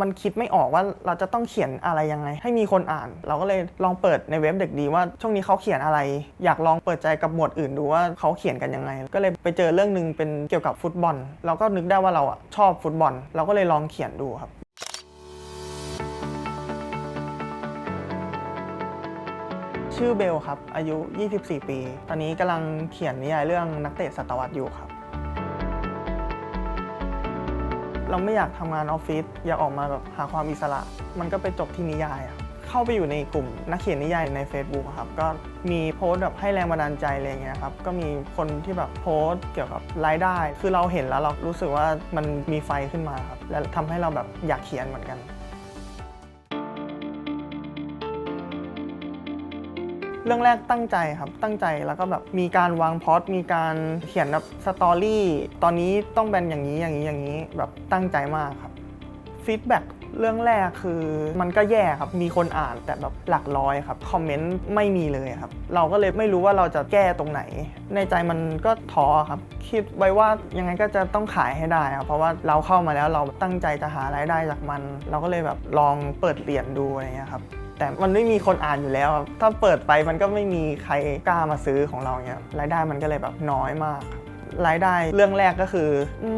มันคิดไม่ออกว่าเราจะต้องเขียนอะไรยังไง ให้มีคนอ่าน เราก็เลยลองเปิดในเว็บเด็กดีว่าช่วงนี้เขาเขียนอะไร อยากลองเปิดใจกับหมวดอื่นดูว่าเขาเขียนกันยังไง ก็เลยไปเจอเรื่องหนึ่งเป็นเกี่ยวกับฟุตบอล เราก็นึกได้ว่าเราอะชอบฟุตบอล เราก็เลยลองเขียนดูครับชื่อเบลครับ อายุ 24 ปี ตอนนี้กำลังเขียนนิยายเรื่องนักเตะศตวรรษอยู่ครับ เราไม่อยากทำงานออฟฟิศอยากออกมาแบบหาความอิสระ มันก็ไปจบที่นิยายอะเข้าไปอยู่ในกลุ่มนักเขียนนิยายใน Facebook ครับก็มีโพสต์แบบให้แรงบันดาลใจอะไรเงี้ยครับก็มีคนที่แบบโพสต์เกี่ยวกับรายได้ คือเราเห็นแล้วเรารู้สึกว่ามันมีไฟขึ้นมาครับและทำให้เราแบบอยากเขียนเหมือนกัน เรื่องแรกตั้งใจครับตั้งใจแล้วก็แบบมีการวางพล็อตมีการเขียนแบบสตอรี่ตอนนี้ต้องเป็นอย่างนี้อย่างนี้อย่างนี้แบบตั้งใจมากครับฟีดแบ็กเรื่องแรกคือมันก็แย่ครับ มีคนอ่านแต่แบบหลักร้อยครับ คอมเมนต์ไม่มีเลยครับ เราก็เลยไม่รู้ว่าเราจะแก้ตรงไหน ในใจมันก็ท้อครับ คิดไว้ว่ายังไงก็จะต้องขายให้ได้ครับ เพราะว่าเราเข้ามาแล้วเราตั้งใจจะหารายได้จากมัน เราก็เลยแบบลองเปิดเหรียญดูอะไรเงี้ยครับ แต่มันไม่มีคนอ่านอยู่แล้วครับถ้าเปิดไปมันก็ไม่มีใครกล้ามาซื้อของเราเนี่ยรายได้มันก็เลยแบบน้อยมากครับรายได้เรื่องแรกก็คือ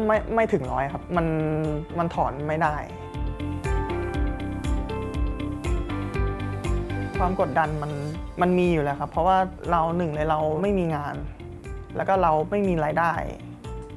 ไม่ไม่ถึงร้อยครับ มันมันถอนไม่ได้ ความกดดันมันมันมีอยู่แล้วครับ เพราะว่าเราหนึ่งเลยเราไม่มีงาน แล้วก็เราไม่มีรายได้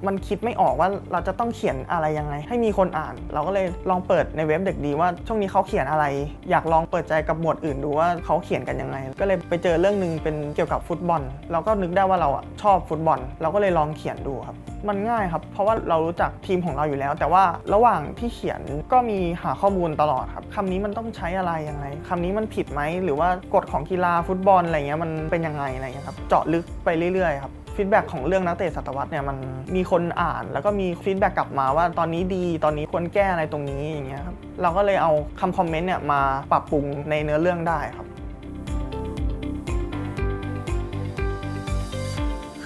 มันคิดไม่ออกว่าเราจะต้องเขียนอะไรยังไง ให้มีคนอ่าน เราก็เลยลองเปิดในเว็บเด็กดีว่าช่วงนี้เขาเขียนอะไร อยากลองเปิดใจกับหมวดอื่นดูว่าเขาเขียนกันยังไง ก็เลยไปเจอเรื่องหนึ่งเป็นเกี่ยวกับฟุตบอล เราก็นึกได้ว่าเราชอบฟุตบอล เราก็เลยลองเขียนดูครับมันง่ายครับ เพราะว่าเรารู้จักทีมของเราอยู่แล้ว แต่ว่าระหว่างที่เขียนก็มีหาข้อมูลตลอดครับคำนี้มันต้องใช้อะไรยังไงคำนี้มันผิดไหมหรือว่ากฎของกีฬาฟุตบอลอะไรเงี้ยมันเป็นยังไงอะไรเงี้ยครับเจาะลึกไปเรื่อยๆครับ ฟีดแบ็กของเรื่องนักเตะศตวรรษเนี่ยมันมีคนอ่าน แล้วก็มีฟีดแบ็กกลับมาว่าตอนนี้ดีตอนนี้ควรแก้อะไรตรงนี้อย่างเงี้ยครับเราก็เลยเอาคำคอมเมนต์เนี่ยมาปรับปรุงในเนื้อเรื่องได้ครับ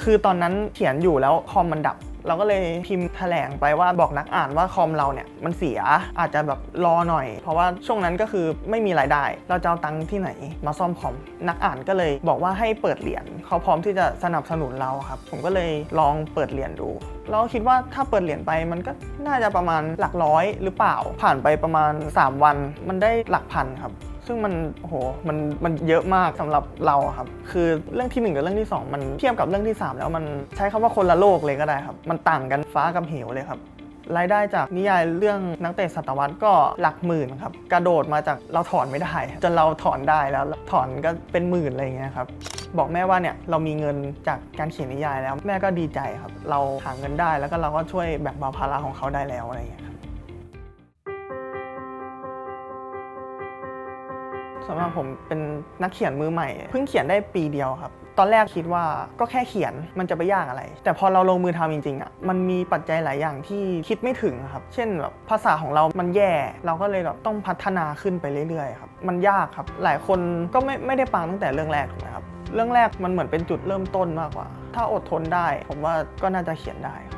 คือตอนนั้นเขียนอยู่แล้วคอมมันดับ เราก็เลยพิมพ์แถลงไปว่าบอกนักอ่านว่าคอมเราเนี่ยมันเสียอาจจะแบบรอหน่อย เพราะว่าช่วงนั้นก็คือไม่มีรายได้ เราจะเอาตังค์ที่ไหนมาซ่อมคอมนักอ่านก็เลยบอกว่าให้เปิดเหรียญเขาพร้อมที่จะสนับสนุนเราครับผมก็เลยลองเปิดเหรียญดูเราคิดว่าถ้าเปิดเหรียญไปมันก็น่าจะประมาณหลักร้อยหรือเปล่าผ่านไปประมาณ 3 วันมันได้หลักพันครับ ซึ่งมันโอ้โหมันมันเยอะมากสำหรับเราครับ คือเรื่องที่ 1 กับเรื่องที่ 2 มันเทียบกับเรื่องที่ 3 แล้วมันใช้คำว่าคนละโลกเลยก็ได้ครับ มันต่างกันฟ้ากับเหวเลยครับรายได้จากนิยายเรื่องนักเตะศตวรรษก็หลักหมื่นครับ กระโดดมาจากเราถอนไม่ได้ จนเราถอนได้แล้วถอนก็เป็นหมื่นอะไรอย่างเงี้ยครับบอกแม่ว่าเนี่ยเรามีเงินจากการเขียนนิยายแล้ว แม่ก็ดีใจครับ เราหาเงินได้แล้วก็เราก็ช่วยแบ่งเบาภาระของเขาได้แล้วอะไรอย่างเงี้ยครับ สำหรับผมเป็นนักเขียนมือใหม่ เพิ่งเขียนได้ปีเดียวครับ ตอนแรกคิดว่าก็แค่เขียนมันจะไปยากอะไร แต่พอเราลงมือทำจริงๆอะมันมีปัจจัยหลายอย่างที่คิดไม่ถึงครับ เช่นแบบภาษาของเรามันแย่ เราก็เลยแบบต้องพัฒนาขึ้นไปเรื่อยๆครับมันยากครับ หลายคนก็ไม่ไม่ได้ปังตั้งแต่เรื่องแรกถูกไหมครับเรื่องแรกมันเหมือนเป็นจุดเริ่มต้นมากกว่า ถ้าอดทนได้ ผมว่าก็น่าจะเขียนได้ครับ